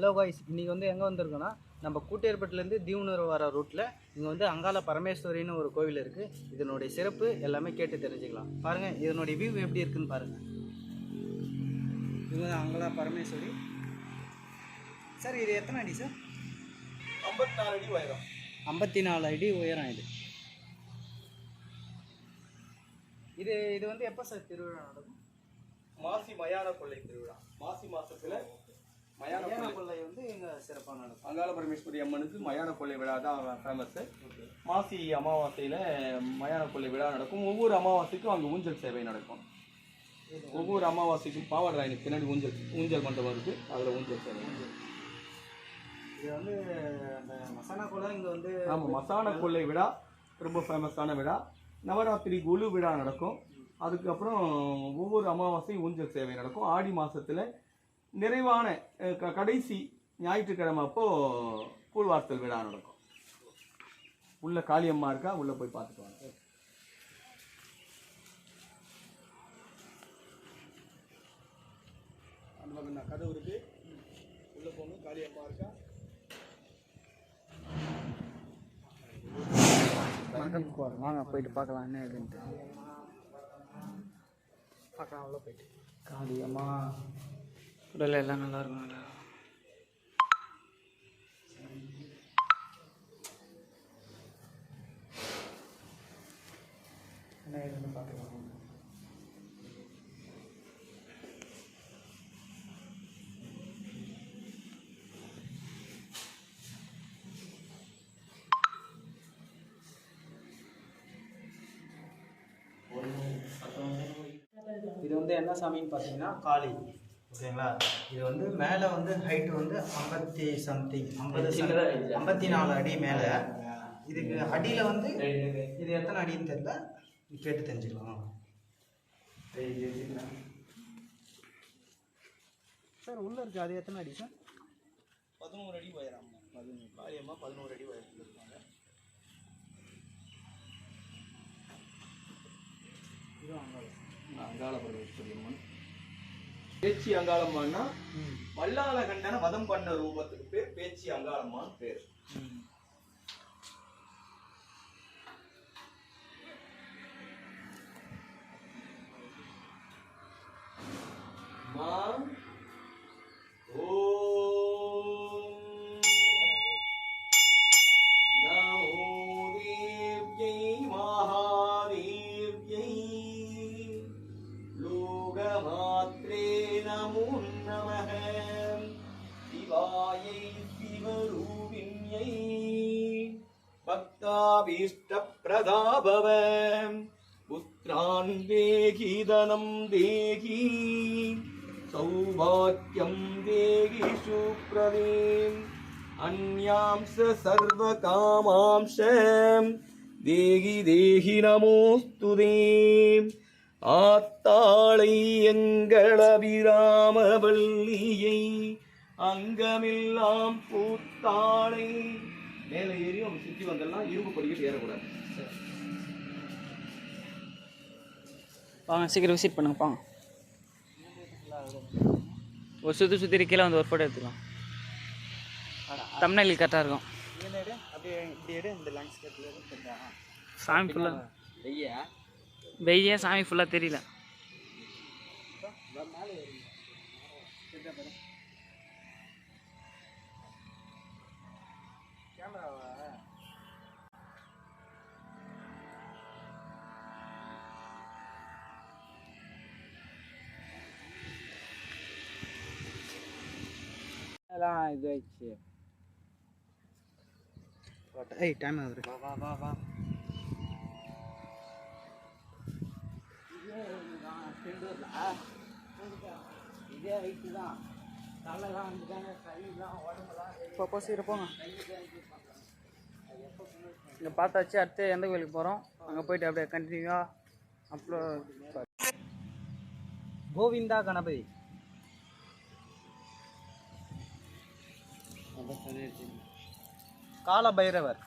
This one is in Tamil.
ஹலோ காய்ஸ் இன்றைக்கி வந்து எங்கே வந்திருக்கோன்னா நம்ம கூட்டியர்பட்டிலேருந்து தீவனூர் வர ரூட்டில் இங்கே வந்து அங்காள பரமேஸ்வரின்னு ஒரு கோவில் இருக்குது இதனுடைய சிறப்பு எல்லாமே கேட்டு தெரிஞ்சுக்கலாம். பாருங்கள் இதனுடைய வியூ எப்படி இருக்குன்னு பாருங்கள் இது அங்காள பரமேஸ்வரி. சார் இது எத்தனை அடி சார் ஐம்பத்தி நாலு அடி உயரம். ஐம்பத்தி நாலு அடி உயரம் இது. இது இது வந்து எப்போ சார் திருவிழா நடக்கும்? மாசி மயான கொள்ளை திருவிழா. மாசி மாசத்துல மயான கொள்ளை. வந்து இங்கே நடக்கும். அங்காள பரமேஸ்வரி அம்மனுக்கு மயான கொள்ளை விழா தான் ஃபேமஸ் மாசி அமாவாசையில மயான கொள்ளை விழா நடக்கும். ஒவ்வொரு அமாவாசைக்கும் அங்கே ஊஞ்சல் சேவை நடக்கும். ஒவ்வொரு அமாவாசைக்கும் பாவாடை எனக்கு பின்னாடி ஊஞ்சல் ஊஞ்சல் மண்டபம் இருக்கு. அதுல ஊஞ்சல் சேவை இது வந்து அந்த மசாலா கொள்ளை இங்கே வந்து ஆமா மசான கொள்ளை விழா ரொம்ப ஃபேமஸான விழா. நவராத்திரி குழு விழா நடக்கும். அதுக்கப்புறம் ஒவ்வொரு அமாவாசை ஊஞ்சல் சேவை நடக்கும். ஆடி மாசத்துல நிறைவான கடைசி ஞாயிற்றுக்கிழமை அப்போ கூழ்வார்த்தல் விழா நடக்கும். உள்ள காளியம்மா இருக்கா? உள்ள போய் பார்த்துட்டு வாங்க. அந்த பக்கம் தான் கதவு இருக்கு. உள்ள போகணும் காளியம்மா இருக்கா? வாங்க போயிட்டு பார்க்கலாம் என்ன இதுன்ட்டு பார்க்கலாம் உள்ள போயிட்டு காளியம்மா. உடல் எல்லாம் நல்லா இருக்கும் நல்லா இருக்கும். என்ன இதுன்னு இது வந்து என்ன சாமின்னு பார்த்தீங்கன்னா காளி. ஓகேங்களா? இது வந்து மேலே வந்து ஹைட் வந்து ஐம்பத்தி சம்திங் ஐம்பது ஐம்பத்தி நாலு அடி மேலே. இதுக்கு அடியில் வந்து இது எத்தனை அடின்னு தெரியல? கேட்டு தெரிஞ்சுக்கலாம். சார் உள்ளே இருக்கு. அது எத்தனை அடி சார்? பதினோரு அடி உயரம். பதினோரு. காளியம்மா பதினோரு அடி உயரத்தில் இருக்காங்க இது அங்கே அங்காள பரமேஸ்வரி அம்மன் பேச்சி அங்காளம்மான்னா வல்லாள கண்டன வதம் பண்ண ரூபத்துக்கு பேர் பேச்சி அங்காளம்மான்னு பேர். பக்தாபீஷ்டப்பிரதாபவ புத்திரான் தேகி தனம் தேகி சௌபாக்கியம் தேகி சுப்ரதீம் अन्यांश सर्वकामांश தேகி தேகி நமோஸ்துதே ஆத்தாளை எங்களபிராமவல்லியை அங்கமெல்லாம் பூத்தாளை மேலே ஏறி நம்ம சுற்றி வந்தெல்லாம் இரும்பு படிக்கட்டு ஏறக்கூடாது. வாங்க சீக்கிரம் விசிட் பண்ணுங்கப்பா ஒரு சுற்றி சுற்றி கீழே வந்து ஒரு ஃபோட்டோ எடுத்துக்கலாம். தமிழ்நாட்டில் கரெக்டாக இருக்கும். அப்படியே இப்படி இந்த சாமி ஃபுல்லாக வெய்ய சாமி ஃபுல்லாக தெரியல. எல்லாம் இது ஆயிடுச்சு. ஏய் டைம் ஆகுது வா வா வா வா. இதே ஹைட்டு தான். இப்போ சீக்கிரம் போங்க. இங்கே பார்த்தாச்சு அடுத்து எந்த கோயிலுக்கு போகிறோம் அங்கே போயிட்டு அப்படியே கண்டினியூவாக அப்ளோ கோவிந்தா கணபதி. கால பைரவர்